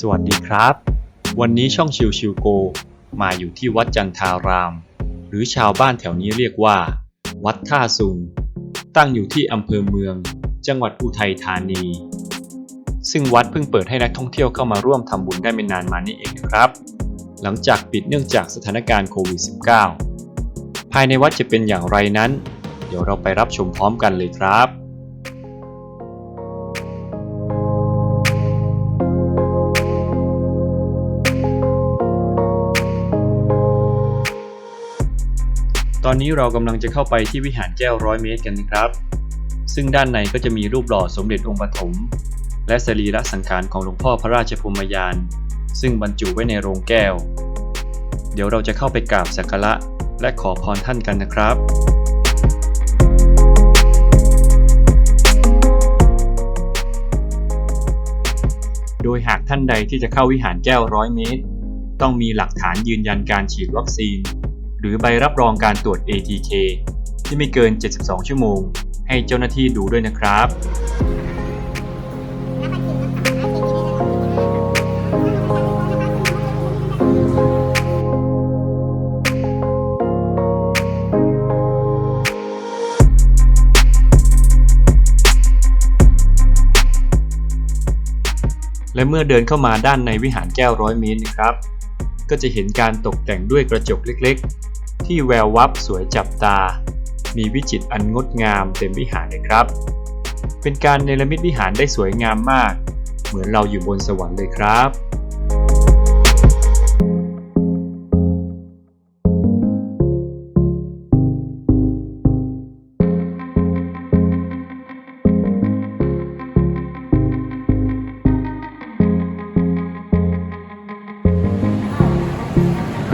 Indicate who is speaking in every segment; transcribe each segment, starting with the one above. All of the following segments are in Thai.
Speaker 1: สวัสดีครับ วันนี้ช่องชิวชิวโก มาอยู่ที่วัดจันทาราม หรือชาวบ้านแถวนี้เรียกว่า วัดท่าซุง ตั้งอยู่ที่อำเภอเมือง จังหวัดอุทัยธานี ซึ่งวัดเพิ่งเปิดให้นักท่องเที่ยวเข้ามาร่วมทำบุญได้ไม่นานมานี้เองครับ หลังจากปิดเนื่องจากสถานการณ์โควิด -19 ภายในวัดจะเป็นอย่างไรนั้น เดี๋ยวเราไปรับชมพร้อมกันเลยครับ อนนี้เรากำลังจะเข้าไปที่วิหารแก้วร้อยเมตรกันนะครับ ซึ่งด้านในก็จะมีรูปหล่อสมเด็จองค์ปฐมและสรีระสังขารของหลวงพ่อพระราชพรหมยาน ซึ่งบรรจุไว้ในโรงแก้ว เดี๋ยวเราจะเข้าไปกราบสักการะและขอพรท่านกันนะครับ โดยหากท่านใดที่จะเข้าวิหารแก้วร้อยเมตร ต้องมีหลักฐานยืนยันการฉีดวัคซีน หรือใบรับรองการตรวจ ATK ที่ไม่เกิน 72 ชั่วโมง ให้เจ้าหน้าที่ดูด้วยนะครับและเมื่อเดินเข้ามาด้านในวิหารแก้วร้อยเมตรนะครับ ก็จะเห็นการตกแต่งด้วยกระจกเล็กๆ ที่แวววับสวยจับตา มีวิจิตรอันงดงามเต็มวิหารเลยครับ เป็นการเนรมิตวิหารได้สวยงามมาก เหมือนเราอยู่บนสวรรค์เลยครับ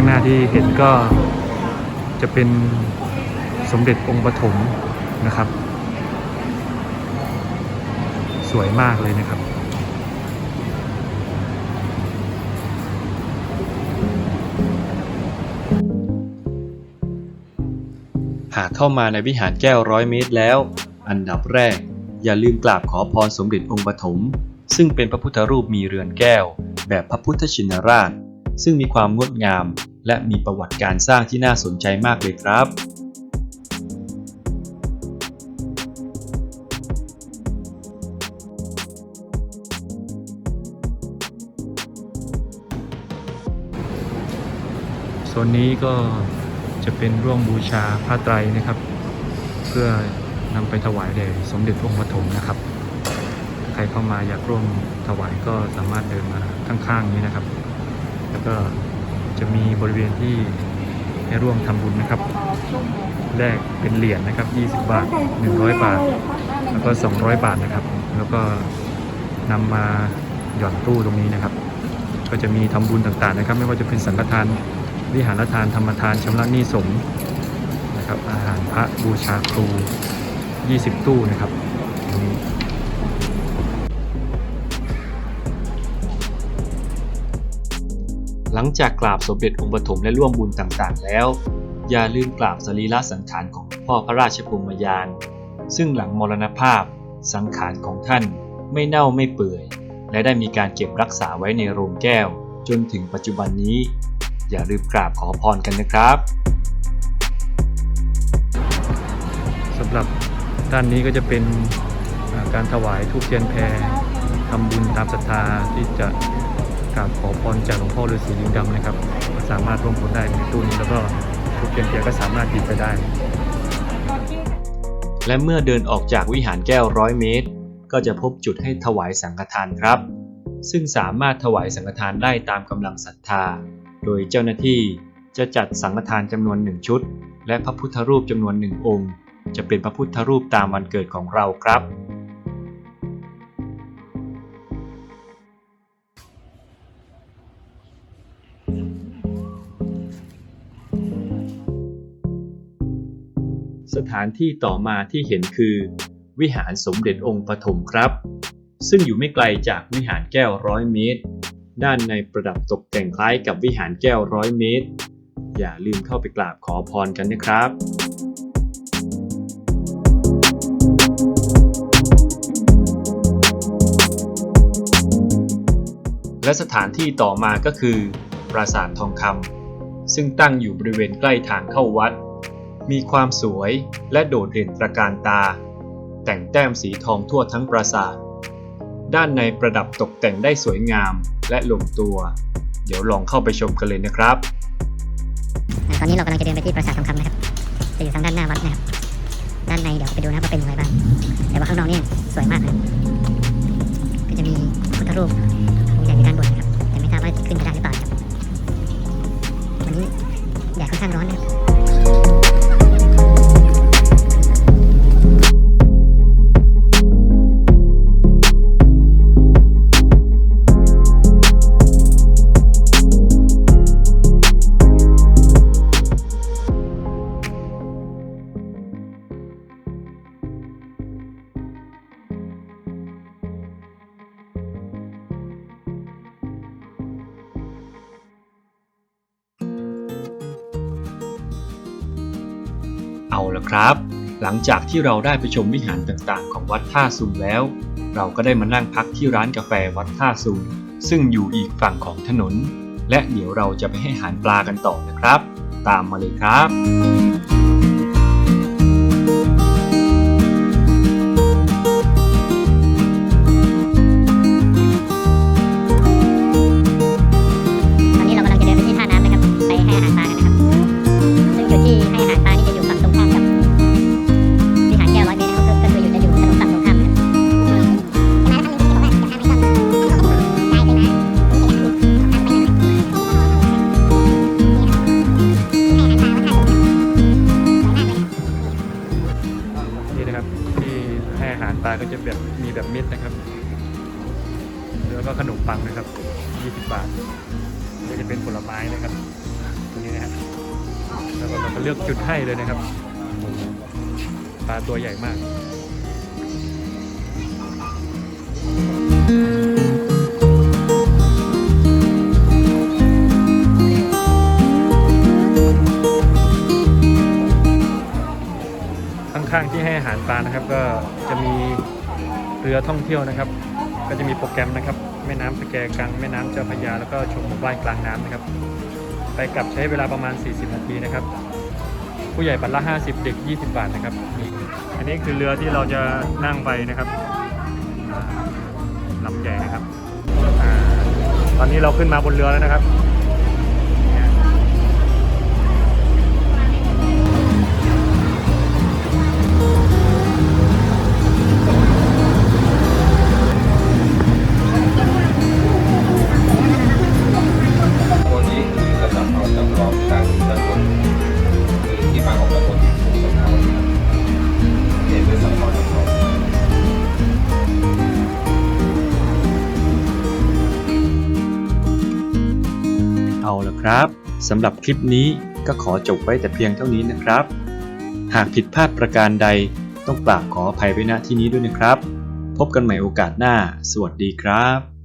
Speaker 1: า
Speaker 2: งหน้าที่เห็นก็จะเป็นสมเด็จองค์ปฐมนะครับ สวยมากเลยนะครับ
Speaker 1: หากเข้ามาในวิหารแก้วร้อยเมตรแล้ว อันดับแรก อย่าลืมกราบขอพรสมเด็จองค์ปฐมซึ่งเป็นพระพุทธรูปมีเรือนแก้ว แบบพระพุทธชินราช ซึ่งมีความงดงาม และมีประวัติการสร้างที่น่าสนใจมากเลยครับ
Speaker 2: โซนนี้ก็จะเป็นร่วมบูชาผ้าไตรนะครับ เพื่อนำไปถวายแด่สมเด็จองค์ปฐมนะครับ ใครเข้ามาอยากร่วมถวายก็สามารถเดินมาข้างๆนี้นะครับ แล้วก็ จะมีบริเวณที่ให้ร่วมทำบุญนะครับแลกเป็นเหรียญนะครับ 20 บาท 100 บาท แล้วก็ 200 บาทนะครับ แล้วก็นำมาหย่อนตู้ตรงนี้นะครับ ก็จะมีทำบุญต่างๆนะครับ ไม่ว่าจะเป็นสังฆทาน วิหารทานธรรมทานชำระหนี้สงฆ์นะครับ อาหารพระบูชาครู 20 ตู้นะครับตรงนี้
Speaker 1: หลังจากกราบสมเด็จองค์ปฐมและร่วมบุญต่างๆ แล้ว อย่าลืมกราบสรีระสังขารของพ่อพระราชพรหมยาน ซึ่งหลังมรณภาพสังขารของท่านไม่เน่าไม่เปื่อย และได้มีการเก็บรักษาไว้ในโรงแก้ว จนถึงปัจจุบันนี้ อย่าลืมกราบขอพรกันนะครับ
Speaker 2: สำหรับด้านนี้ก็จะเป็นการถวายทูปเทียนแพรทำบุญตามศรัทธาที่จะ กราบขอพรจากหลวงพ่อฤาษีลิงดำนะครับ สามารถร่วมบุญได้ในตู้นี้แล้วก็ทูปเทียนแพรก็สามารถหยิบไปได้
Speaker 1: และเมื่อเดินออกจากวิหารแก้วร้อยเมตร ก็จะพบจุดให้ถวายสังฆทานครับ ซึ่งสามารถถวายสังฆทานได้ตามกำลังศรัทธา โดยเจ้าหน้าที่จะจัดสังฆทานจำนวนหนึ่งชุด และพระพุทธรูปจำนวนหนึ่งองค์ จะเป็นพระพุทธรูปตามวันเกิดของเราครับ สถานที่ต่อมาที่เห็นคือ วิหารสมเด็จองค์ปฐมครับ ซึ่งอยู่ไม่ไกลจากวิหารแก้วร้อยเมตร ด้านในประดับตกแต่งคล้ายกับวิหารแก้วร้อยเมตร อย่าลืมเข้าไปกราบขอพรกันนะครับและสถานที่ต่อมาก็คือ ปราสาททองคำซึ่งตั้งอยู่บริเวณใกล้ทางเข้าวัด มีความสวยและโดดเด่นตระการตา แต่งแต้มสีทองทั่วทั้งปราสาท ด้านในประดับตกแต่งได้สวยงามและลงตัว เดี๋ยวลองเข้าไปชมกันเลยนะครับ
Speaker 3: ตอนนี้เรากำลังจะเดินไปที่ปราสาททองคำนะครับ จะอยู่ทางด้านหน้าวัดนะครับ ด้านในเดี๋ยวไปดูนะว่าเป็นอย่างไรบ้าง แต่ว่าข้างนอกนี่สวยมากนะครับก็จะมีพุทธรูปองค์ใหญ่อยู่ด้านบนนะครับ แต่ไม่ทราบว่าขึ้นไปได้หรือเปล่า
Speaker 1: เอาละครับ หลังจากที่เราได้ไปชมวิหารต่างๆ ของวัดท่าซุงแล้ว เราก็ได้มานั่งพักที่ร้านกาแฟวัดท่าซุงซึ่งอยู่อีกฝั่งของถนน และเดี๋ยวเราจะไปให้อาหารปลากันต่อนะครับ ตามมาเลยครับ
Speaker 3: นี่นะครับ ที่ให้อาหารปลาก็จะ
Speaker 2: แบบมีแบบมิดนะครับ แล้วก็ขนมปังนะครับ20บาทก็จะเป็นผลไม้นะครับตัวนี้นะครับแล้วก็เราก็เลือกจุดให้เลยนะครับปลาตัวใหญ่มาก นะครับ ก็จะมีเรือท่องเที่ยวนะครับ ก็จะมีโปรแกรมนะครับ แม่น้ำสแกกังแม่น้ำเจ้าพระยาแล้วก็ชมหมู่บ้านกลางน้ำนะครับ ไปกลับใช้เวลาประมาณ 40 นาทีนะครับ ผู้ใหญ่บัตรละ 50 เด็ก 20 บาทนะครับนี่อันนี้คือเรือที่เราจะนั่งไปนะครับอ่าลำใหญ่นะครับอตอนนี้เราขึ้นมาบนเรือแล้วนะครับ
Speaker 1: เอาละครับสำหรับคลิปนี้ก็ขอจบไว้แต่เพียงเท่านี้นะครับ หากผิดพลาดประการใดต้องกราบขออภัยไว้ณที่นี้ด้วยนะครับ พบกันใหม่โอกาสหน้า สวัสดีครับ